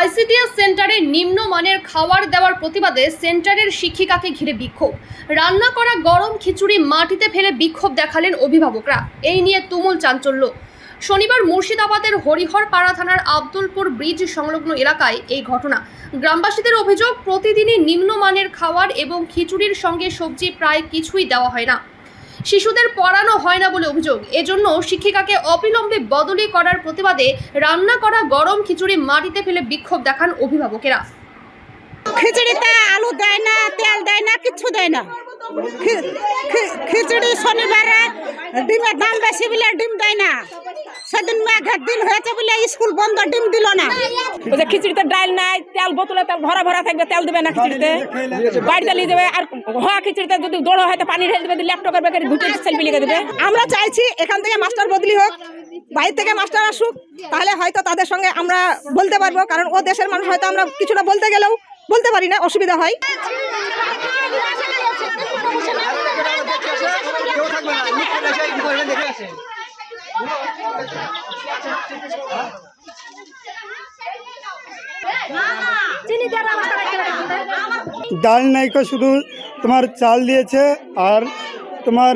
ICDS সেন্টারে নিম্নমানের খাবার দেওয়ার প্রতিবাদে সেন্টারের শিক্ষিকাকে ঘিরে বিক্ষোভ। রান্না করা গরম খিচুড়ি মাটিতে ফেলে বিক্ষোভ দেখালেন অভিভাবকরা। এই নিয়ে তুমুল চাঞ্চল্য। শনিবার মুর্শিদাবাদের হরিহর পাড়া থানার আব্দুলপুর ব্রিজ সংলগ্ন এলাকায় এই ঘটনা। গ্রামবাসীদের অভিযোগ, প্রতিদিনই নিম্নমানের খাওয়ার এবং খিচুড়ির সঙ্গে সবজি প্রায় কিছুই দেওয়া হয় না। শিশুদের পড়ানো হয় না বলে অভিযোগ। এজন্য শিক্ষিকাকে অবিলম্বে বদলি করার প্রতিবাদে রান্না করা গরম খিচুড়ি মাটিতে ফেলে বিক্ষোভ দেখান অভিভাবকেরা। খিচুড়িতে আলু দেয় না, তেল দেয় না কিছু দেয় না। খিচুড়ি শনিবারে ডিমের দাম বেশি বলে ডিম দেয় না। সেদিন মেঘের দিন হয়েছে বলে স্কুল বন্ধ ডিম দিল না। যে খিচুড়িতে ডাল নাই তেল বোতলে তেল ভরা ভরা থাকবে তেল দেবে না খিচুড়িতে। বাড়িতে নিয়ে যাবে আর হওয়া খিচুড়িতে যদি দৌড় হয় তো পানি ঢেলে দেবে ল্যাপটপ করবে ঘুটে সেলফি লিখে দেবে। আমরা চাইছি এখান থেকে মাস্টার বদলি হোক বাইরে থেকে মাস্টার আসুক তাহলে হয়তো তাদের সঙ্গে আমরা বলতে পারব কারণ ও দেশের মানুষ হয়তো আমরা কিছুটা বলতে গেলেও বলতে পারি না অসুবিধা হয় কেউ থাকবে না ডাল নাইকো শুধু তোমার চাল দিয়েছে আর তোমার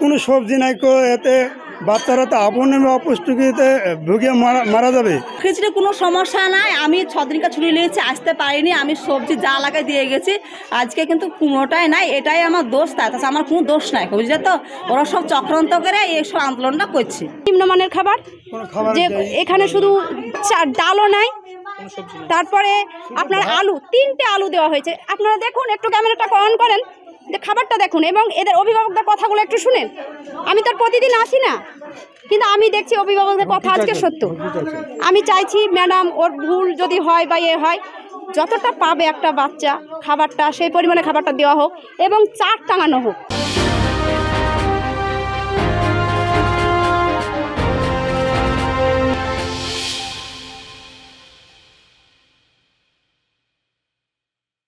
কোনো সবজি নাইকো এতে বাচ্চারা তো আপনে অপুষ্টিতে ভুগে মারা মারা যাবে। খিচড়ি কোনো সমস্যা নাই। আমি ছদিনকা ছুটি নিয়েছি আসতে পারিনি। আমি সবজি যা লাগাই দিয়ে গেছি। আজকে কিন্তু কোনোটাই নাই এটাই আমার দোষ। তাই তাছাড়া আমার কোনো দোষ নাই বুঝলে তো? ওরা সব চক্রান্ত করে এইসব আন্দোলনটা করছে। নিম্নমানের খাবার? যে এখানে শুধু চা- ডালও নাই। তারপরে আপনার আলু তিনটে আলু দেওয়া হয়েছে। আপনারা দেখুন একটু ক্যামেরাটা অন করেন। যে খাবারটা দেখুন এবং এদের অভিভাবকদের কথাগুলো একটু শুনেন। আমি তো আর প্রতিদিন আসি না। কিন্তু আমি দেখছি অভিভাবকদের কথা আজকে সত্য। আমি চাইছি ম্যাডাম ওর ভুল যদি হয় বা এ হয় যতটা পাবে একটা বাচ্চা খাবারটা সেই পরিমাণে খাবারটা দেওয়া হোক এবং চার টাঙানো হোক।